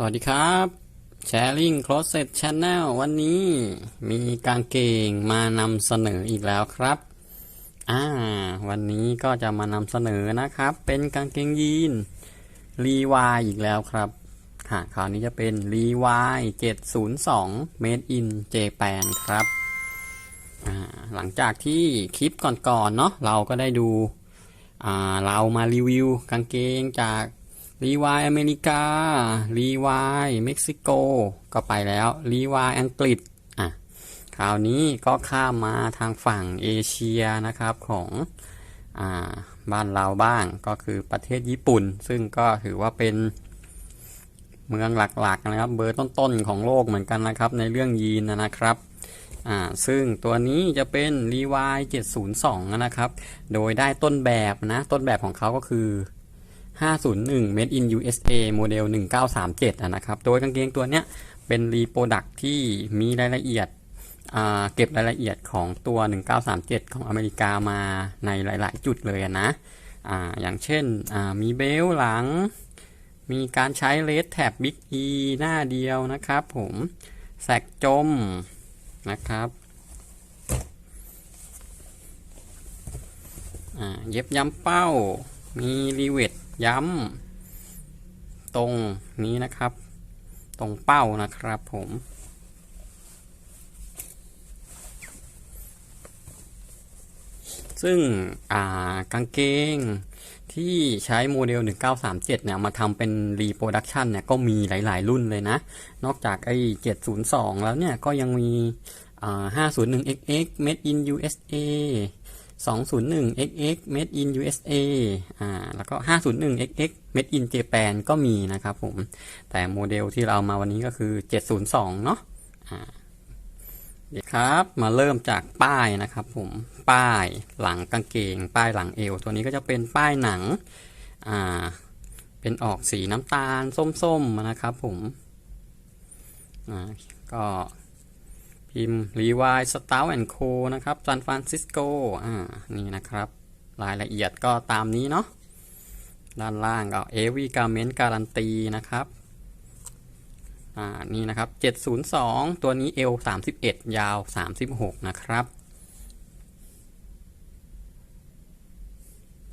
สวัสดีครับ Sharing Closet Channel วันนี้มีกางเกงมานำเสนออีกแล้วครับอ่าวันนี้ก็จะมานำเสนอนะครับ เป็นกางเกงยีนรีวายอีกแล้วครับค่ะคราวนี้จะเป็นรีวาย702 Made in Japan ครับอ่าหลังจากที่คลิปก่อนๆเนาะเราก็ได้ดูอ่าเรามารีวิวกางเกงจาก รีวายอเมริกา รีวายเม็กซิโก ก็ไปแล้ว รีวายอังกฤษ อะ คราวนี้ก็ข้ามมาทางฝั่งเอเชียนะครับของอ่าบ้านเราบ้าง ก็คือประเทศญี่ปุ่น ซึ่งก็ถือว่าเป็นเมืองหลักๆนะครับ เบอร์ต้นๆของโลกเหมือนกันนะครับ ในเรื่องยีนนะครับอ่าซึ่งตัวนี้จะเป็น r e w i 702 นะครับ โดยได้ต้นแบบนะ ต้นแบบของเขาก็คือ 501 Made in USA โมเดล 1937อะนะครับ โดยกางเกงตัวเนี้ยเป็นรีโปรดักที่มีรายละเอียดเก็บรายละเอียดของตัว 1937 ของอเมริกามาในหลาย ๆ จุดเลยนะออย่างเช่นมีเบลหลัง มีการใช้เลสแท็บบิ๊กอีหน้าเดียวนะครับผมแสกจมนะครับเย็บย้ำเป้า มีรีเวท ย้ำตรงนี้นะครับ ตรงเป้านะครับผมซึ่งอ่ากางเกงที่ใช้โมเดล 1937 เนี่ย มาทำเป็นรีโปรดักชันเนี่ย ก็มีหลายๆ รุ่นเลยนะ นอกจากไอ้ 702 แล้วเนี่ย ก็ยังมีอ่า 501XX Made in USA 201XX Made in USA อ่าแล้วก็ 501XX Made in Japan ก็มีนะครับผม แต่โมเดลที่เรามาวันนี้ก็คือ 702 เนาะอ่าเดี๋ยวครับมาเริ่มจากป้ายนะครับผมป้ายหลังกางเกง ป้ายหลังเอว ตัวนี้ก็จะเป็นป้ายหนังอ่าเป็นออกสีน้ำตาลส้มๆนะครับผมอ่าก็ พิมพ์รีวายสตาร์แอนโคนะครับซานฟรานซิสโกอ่านี่นะครับ รายละเอียดก็ตามนี้เนาะด้านล่างก็เอวีการเมนต์การันตีนะครับอ่านี่นะครับ 702 ตัวนี้ L 31 ยาว 36 นะครับ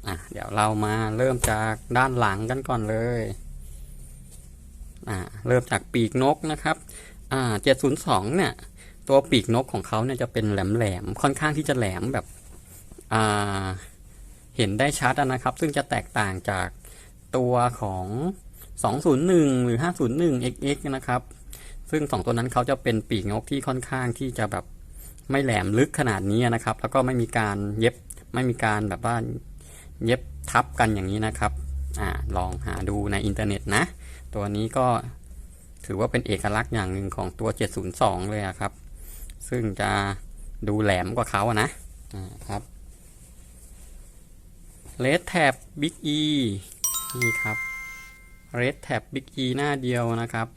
อะเดี๋ยวเรามาเริ่มจากด้านหลังกันก่อนเลยอ่าเริ่มจากปีกนกนะครับอ่า702 เนี่ย ตัวปีกนกของเขาเนี่ยจะเป็นแหลมๆค่อนข้างที่จะแหลมแบบอ่าเห็นได้ชัดนะครับ ซึ่งจะแตกต่างจากตัวของ 201 หรือ 501 XX นะครับ ซึ่งสองตัวนั้นเขาจะเป็นปีกนกที่ค่อนข้างที่จะแบบไม่แหลมลึกขนาดนี้นะครับ แล้วก็ไม่มีการเย็บไม่มีการแบบว่าเย็บทับกันอย่างนี้นะครับอลองหาดูในอินเทอร์เน็ตนะ ตัวนี้ก็ถือว่าเป็นเอกลักษณ์อย่างหนึ่งของตัว 702 เลยอะครับ ซึ่งจะดูแหลมกว่าเขาอะนะอ่าครับเลดแท็บบิ๊กอีนี่ครับ Red Tab Big E หน้าเดียวนะครับ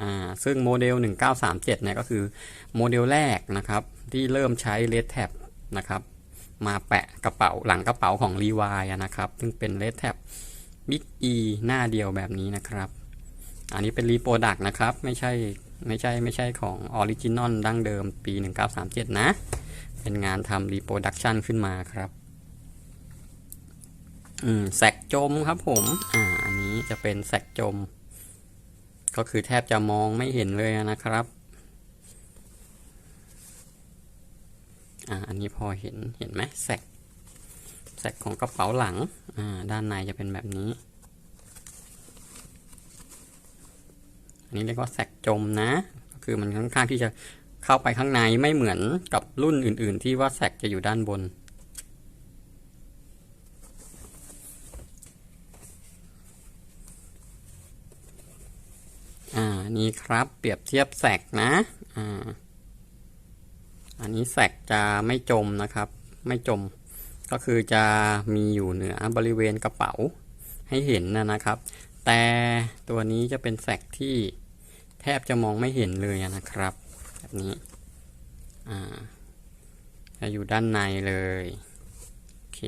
อ่าซึ่งโมเดล 1937เนี่ยก็คือโมเดลแรกนะครับ ที่เริ่มใช้ Red Tab นะครับ มาแปะกระเป๋าหลังกระเป๋าของ Levi อะนะครับ ซึ่งเป็น Red Tab Big E หน้าเดียวแบบนี้นะครับ อันนี้เป็นรีโปรดักนะครับ ไม่ใช่ ไม่ใช่ไม่ใช่ของออริจินอลดั้งเดิมปี 1937 นะ เป็นงานทำรีโปรดักชันขึ้นมาครับอืมแสกจมครับผม อ่า อันนี้จะเป็นแสกจม ก็คือแทบจะมองไม่เห็นเลยนะครับ อ่า อันนี้พอเห็นเห็นไหมแสกแสกของกระเป๋าหลัง อ่า ด้านในจะเป็นแบบนี้ อันนี้เรียกว่าแสกจมนะ ก็คือมันค่อนข้างที่จะเข้าไปข้างในไม่เหมือนกับรุ่นอื่น ๆ ที่ว่าแสกจะอยู่ด้านบน อ่า นี่ครับเปรียบเทียบแสกนะ อ่า อันนี้แสกจะไม่จมนะครับ ไม่จม ก็คือจะมีอยู่เหนือบริเวณกระเป๋าให้เห็นนะนะครับ แต่ตัวนี้จะเป็นแสกที่แทบจะมองไม่เห็นเลยนะครับ แบบนี้อ่าจะอยู่ด้านในเลย โอเค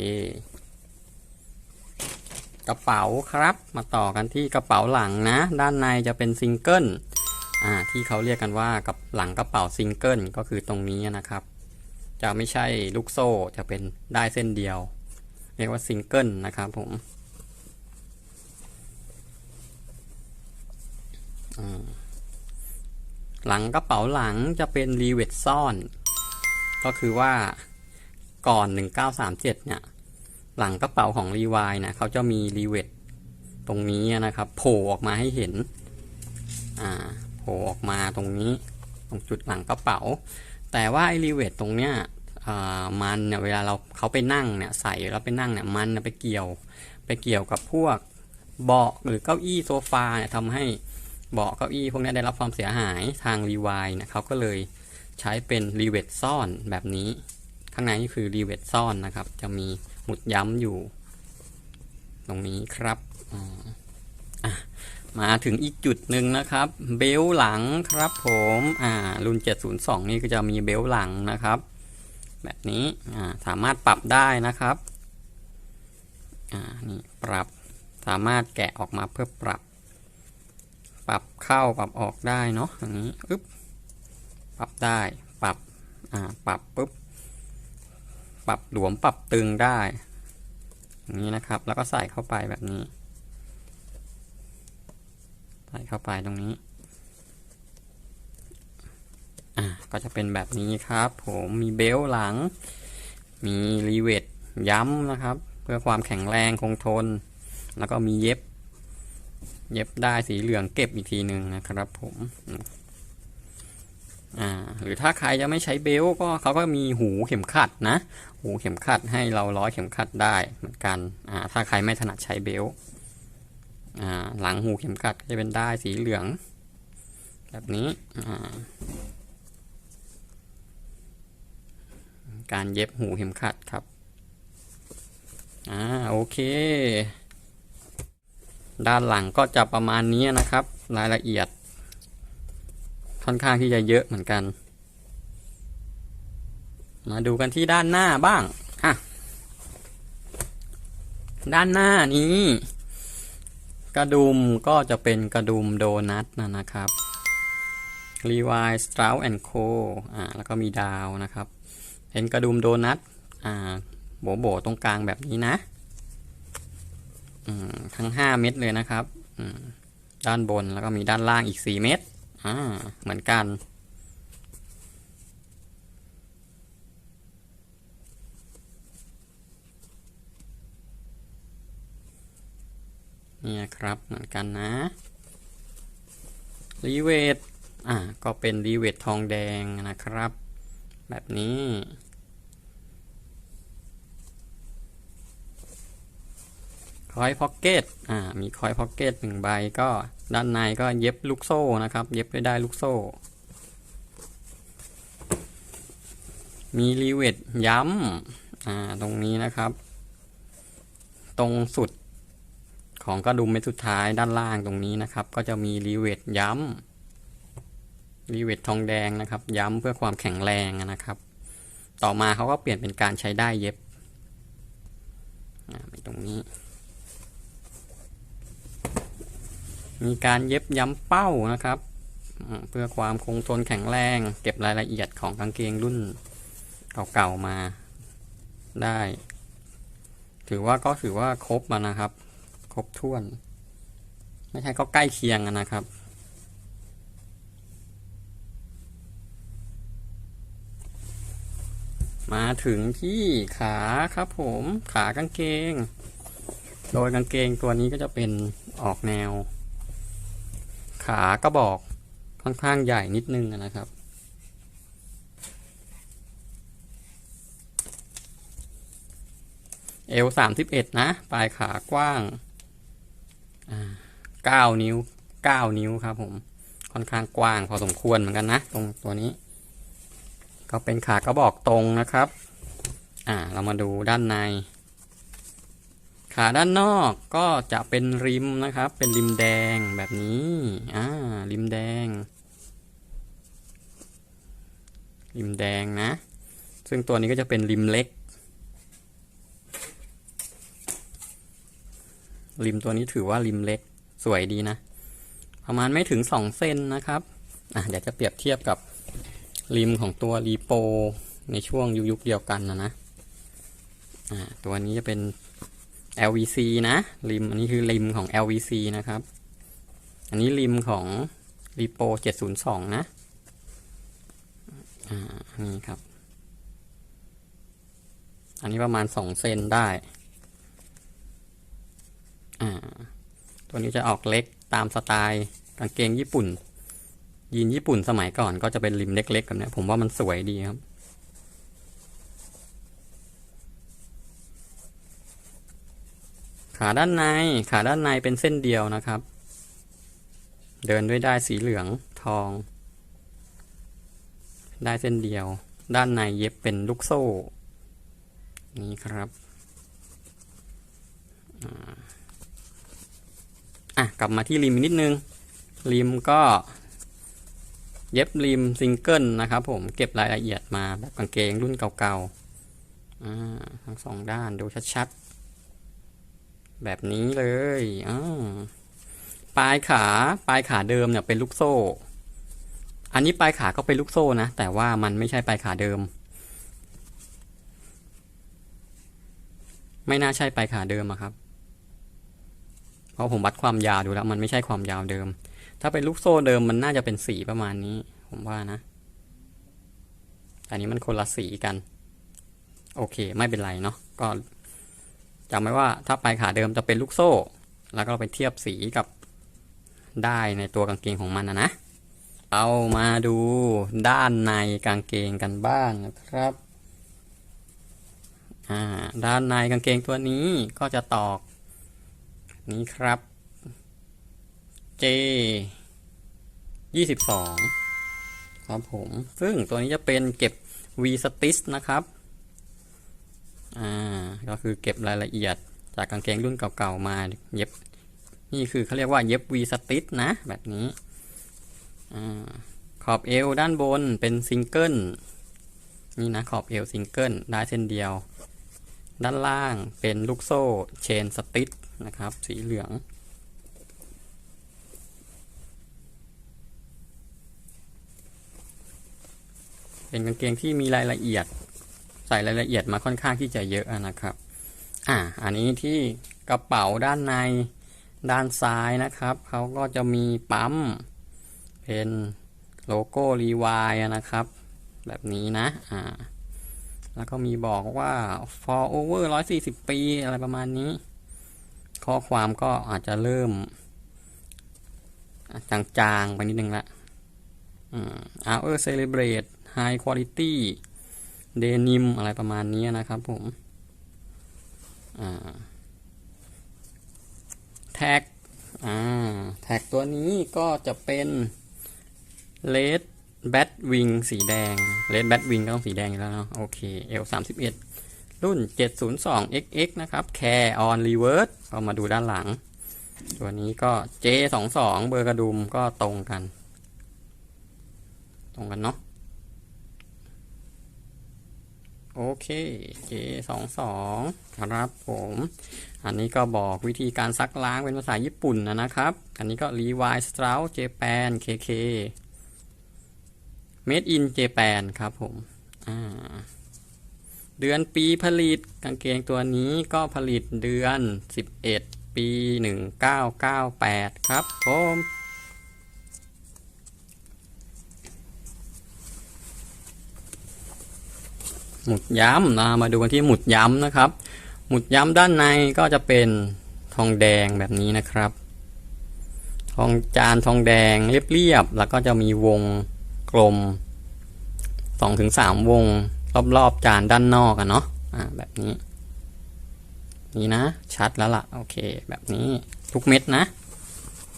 กระเป๋าครับ มาต่อกันที่กระเป๋าหลังนะ ด้านในจะเป็นซิงเกิลอ่าที่เขาเรียกกันว่ากับหลังกระเป๋าซิงเกิลก็คือตรงนี้นะครับ จะไม่ใช่ลูกโซ่จะเป็นได้เส้นเดียว เรียกว่าซิงเกิลนะครับผมอ่า หลังกระเป๋าหลังจะเป็นรีเวทซ่อน ก็คือว่าก่อน 1937 เนี่ย หลังกระเป๋าของรีวายนะเขาจะมีรีเวทตรงนี้นะครับโผล่ออกมาให้เห็น อ่าโผล่ออกมาตรงนี้ตรงจุดหลังกระเป๋า แต่ว่าไอรีเวทตรงเนี้ยมันเนี่ยเวลาเราเขาไปนั่งเนี่ยใส่แล้วไปนั่งเนี่ยมันไปเกี่ยวไปเกี่ยวกับพวกเบาะหรือเก้าอี้โซฟาเนี่ยทำให้ เบาะเก้าอี้พวกนี้ได้รับความเสียหายทางรีวายนี่ยเขาก็เลยใช้เป็นรีเวทซ่อนแบบนี้ ข้างในนี่คือรีเวทซ่อนนะครับ จะมีหมุดย้ำอยู่ ตรงนี้ครับมาถึงอีกจุดหนึ่งนะครับ เบลต์หลังครับผมอ่ารุ่น 702 นี่ก็จะมีเบลต์หลังนะครับ แบบนี้อ่าสามารถปรับได้นะครับอ่านี่ปรับสามารถแกะออกมาเพื่อปรับ ปรับเข้าปรับออกได้เนาะอย่างนี้อึ๊บปรับได้ปรับอ่าปรับปุ๊บปรับหลวมปรับตึงได้อย่างนี้นะครับ แล้วก็ใส่เข้าไปแบบนี้ ใส่เข้าไปตรงนี้อะก็จะเป็นแบบนี้ครับ ผมมีเบลต์หลัง มีรีเวทย้ำนะครับ เพื่อความแข็งแรงคงทน แล้วก็มีเย็บ เย็บได้สีเหลืองเก็บอีกทีหนึ่งนะครับผมอ่าหรือถ้าใครจะไม่ใช้เบลก็เขาก็มีหูเข็มขัดนะ หูเข็มขัดให้เราร้อยเข็มขัดได้เหมือนกันอ่าถ้าใครไม่ถนัดใช้เบลอ่าหลังหูเข็มขัดจะเป็นได้สีเหลือง แบบนี้อ่าการเย็บหูเข็มขัดครับอ่าโอเค ด้านหลังก็จะประมาณนี้นะครับ รายละเอียด ค่อนข้างที่จะเยอะเหมือนกัน มาดูกันที่ด้านหน้าบ้างอะด้านหน้านี้ กระดุมก็จะเป็นกระดุมโดนัทนะนะครับ Levi Strauss and Co อ่าแล้วก็มีดาวนะครับ เป็นกระดุมโดนัทอ่าโบโบตรงกลางแบบนี้นะ ทั้ง5เม็ดเลยนะครับด้านบนแล้วก็มีด้านล่างอีก4เม็ดเหมือนกันเนี่ยครับเหมือนกันนะรีเวทอ่าก็เป็นรีเวททองแดงนะครับ แบบนี้ อยพ็อกเก็ตอ่ามีคอยพ็อกเก็ตหนึ่งใบก็ด้านในก็เย็บลูกโซ่นะครับ เย็บด้วยได้ลูกโซ่ มีรีเวทย้ำอ่าตรงนี้นะครับ ตรงสุดของกระดุมเม็ดสุดท้ายด้านล่างตรงนี้นะครับ ก็จะมีรีเวทย้ำรีเวททองแดงนะครับ ย้ำเพื่อความแข็งแรงนะครับ ต่อมาเขาก็เปลี่ยนเป็นการใช้ได้เย็บอ่าตรงนี้ มีการเย็บย้ำเป้านะครับ เพื่อความคงทนแข็งแรง เก็บรายละเอียดของกางเกงรุ่นเก่าๆมาได้ ถือว่าก็ถือว่าครบมานะครับ ครบถ้วน ไม่ใช่ก็ใกล้เคียงนะครับมาถึงที่ขาครับผมขากางเกง โดยกางเกงตัวนี้ก็จะเป็นออกแนว ขาก็บอกค่อนข้างใหญ่นิดนึงนะครับ เอวสามสิบเอ็ดนะ ปลายขากว้างเก้านิ้วเก้านิ้วครับผมค่อนข้างกว้างพอสมควรเหมือนกันนะ ตรงตัวนี้ ก็เป็นขากระบอกตรงนะครับ อ่า เรามาดูด้านใน ขาด้านนอกก็จะเป็นริมนะครับ เป็นริมแดงแบบนี้อ่าริมแดง ริมแดงนะ ซึ่งตัวนี้ก็จะเป็นริมเล็ก ริมตัวนี้ถือว่าริมเล็กสวยดีนะ ประมาณไม่ถึงสองเซนนะครับอะเดี๋ยวจะเปรียบเทียบกับริมของตัวรีโปในช่วงยุคเดียวกันนะนะ อ่า ตัวนี้จะเป็น LVC นะริมอันนี้คือริมของ LVC นะครับ อันนี้ริมของรีโป702 นะอ่านี่ครับ อันนี้ประมาณ 2 เซนได้อ่าตัวนี้จะออกเล็กตามสไตล์กางเกงญี่ปุ่นยีนญี่ปุ่นสมัยก่อนก็จะเป็นริมเล็กๆแบบนี้ผมว่ามันสวยดีครับ ขาด้านใน ขาด้านในเป็นเส้นเดียวนะครับ เดินด้วยได้สีเหลืองทอง ได้เส้นเดียว ด้านในเย็บเป็นลูกโซ่ นี่ครับอะกลับมาที่ริมอีกนิดนึง ริมก็เย็บริมซิงเกิลนะครับผมเก็บรายละเอียดมาแบบกางเกงรุ่นเก่าๆอ่าทั้งสองด้านดูชัดๆ แบบนี้เลยอ่าปลายขาปลายขาเดิมเนี่ยเป็นลูกโซ่ อันนี้ปลายขาก็เป็นลูกโซ่นะ แต่ว่ามันไม่ใช่ปลายขาเดิม ไม่น่าใช่ปลายขาเดิมอะครับ เพราะผมวัดความยาวดูแล้ว มันไม่ใช่ความยาวเดิม ถ้าเป็นลูกโซ่เดิมมันน่าจะเป็นสีประมาณนี้ ผมว่านะ อันนี้มันคนละสีกัน โอเค ไม่เป็นไรเนาะก็ จำไว้ว่าถ้าปลายขาเดิมจะเป็นลูกโซ่ แล้วก็ไปเทียบสีกับได้ในตัวกางเกงของมันนะนะ เอามาดูด้านในกางเกงกันบ้างนะครับอ่าด้านในกางเกงตัวนี้ก็จะตอก นี้ครับ J 22 ครับผม ซึ่งตัวนี้จะเป็นเก็บ V stitch นะครับ อ่าก็คือเก็บรายละเอียดจากกางเกงรุ่นเก่าๆมาเย็บ นี่คือเขาเรียกว่าเย็บ V stitch นะแบบนี้อ่าขอบเอวด้านบนเป็นซิงเกิลนี่นะขอบเอวซิงเกิลได้เส้นเดียว ด้านล่างเป็นลูกโซ่เชนสติ t นะครับ สีเหลืองเป็นกางเกงที่มีรายละเอียด ใส่รายละเอียดมาค่อนข้างที่จะเยอะนะครับ อ่า อันนี้ที่กระเป๋าด้านในด้านซ้ายนะครับ เขาก็จะมีปั๊ม เป็นโลโก้รีวายนะครับ แบบนี้นะ อ่า แล้วก็มีบอกว่า for over 140 ปี อะไรประมาณนี้ ข้อความก็อาจจะเริ่ม จางๆ ไปนิดนึงละอืม our celebrate high quality denim อะไรประมาณนี้นะครับผมแท็กอ่าแท็กตัวนี้ก็จะเป็น red bat wing สีแดง red bat wing ก็ต้องสีแดงอยู่แล้วเนาะโอเค L 31รุ่น 702 XX นะครับ Care on Reverse ก็มาดูด้านหลัง ตัวนี้ก็ J22 เบอร์กระดุมก็ตรงกัน ตรงกันเนาะ โอเค J22 ครับผม อันนี้ก็บอกวิธีการซักล้างเป็นภาษาญี่ปุ่นนะนะครับ อันนี้ก็ Levi Strauss Japan KK Made in Japan ครับผม อ่า เดือนปีผลิตกางเกงตัวนี้ก็ผลิตเดือน 11 ปี 1998 ครับผม หมุดย้ำนะมาดูกันที่หมุดย้ำนะครับ หมุดย้ำด้านในก็จะเป็นทองแดงแบบนี้นะครับ ทองจานทองแดงเรียบๆแล้วก็จะมีวงกลม2-3วง รอบๆจานด้านนอกอะเนาะอ่าแบบนี้ นี่นะชัดแล้วล่ะ โอเค แบบนี้ทุกเม็ดนะ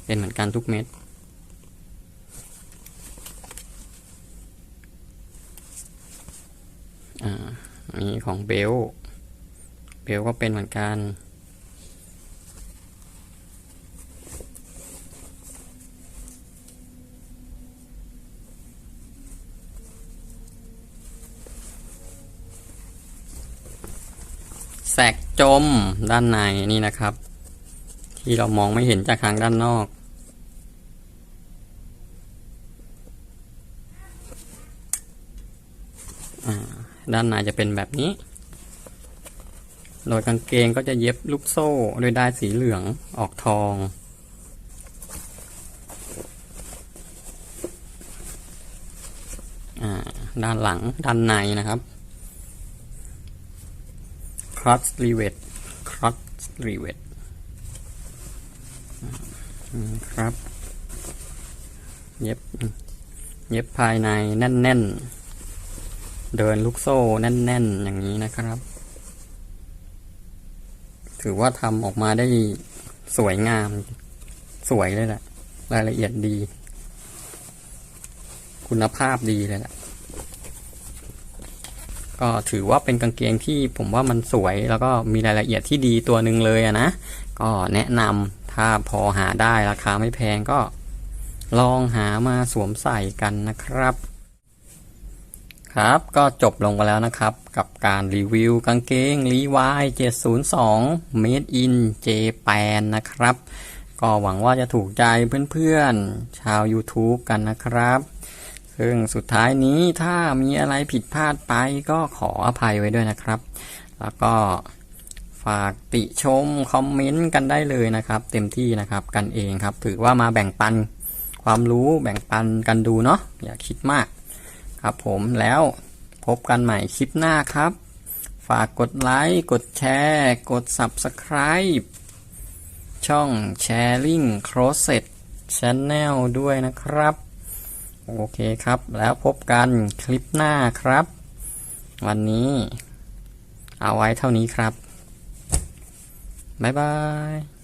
เป็นเหมือนกันทุกเม็ด อ่ามีของเบลเบลก็เป็นเหมือนกัน แสกจมด้านในนี่นะครับ ที่เรามองไม่เห็นจากทางด้านนอก ด้านในจะเป็นแบบนี้ โดยกางเกงก็จะเย็บลูกโซ่ด้วยได้ายสีเหลืองออกทองอ่าด้านหลังด้านในนะครับ cross rivet cross rivet อืมครับ เย็บ เย็บภายในแน่น ๆ เดินลูกโซ่แน่น ๆ อย่างนี้นะครับ ถือว่าทำออกมาได้สวยงาม สวยเลยแหละ รายละเอียดดี คุณภาพดีเลยแหละก็ถือว่าเป็นกางเกงที่ผมว่ามันสวยแล้วก็มีรายละเอียดที่ดีตัวหนึ่งเลยอะนะ ก็แนะนำถ้าพอหาได้ราคาไม่แพงก็ ลองหามาสวมใส่กันนะครับ ครับก็จบลงไปแล้วนะครับกับการรีวิวกางเกง Levi 702 Made in Japan นะครับ ก็หวังว่าจะถูกใจเพื่อนๆ ชาว YouTube กันนะครับ ซึ่งสุดท้ายนี้ถ้ามีอะไรผิดพลาดไปก็ขออภัยไว้ด้วยนะครับ แล้วก็ฝากติชมคอมเมนต์กันได้เลยนะครับ เต็มที่นะครับกันเองครับ ถือว่ามาแบ่งปันความรู้แบ่งปันกันดูเนาะอย่าคิดมาก ครับผมแล้วพบกันใหม่คลิปหน้าครับ ฝากกดไลค์ กดแชร์ กด Subscribe ช่อง Sharing Closet Channel ด้วยนะครับ โอเคครับ แล้วพบกันคลิปหน้าครับ วันนี้เอาไว้เท่านี้ครับ บ๊ายบาย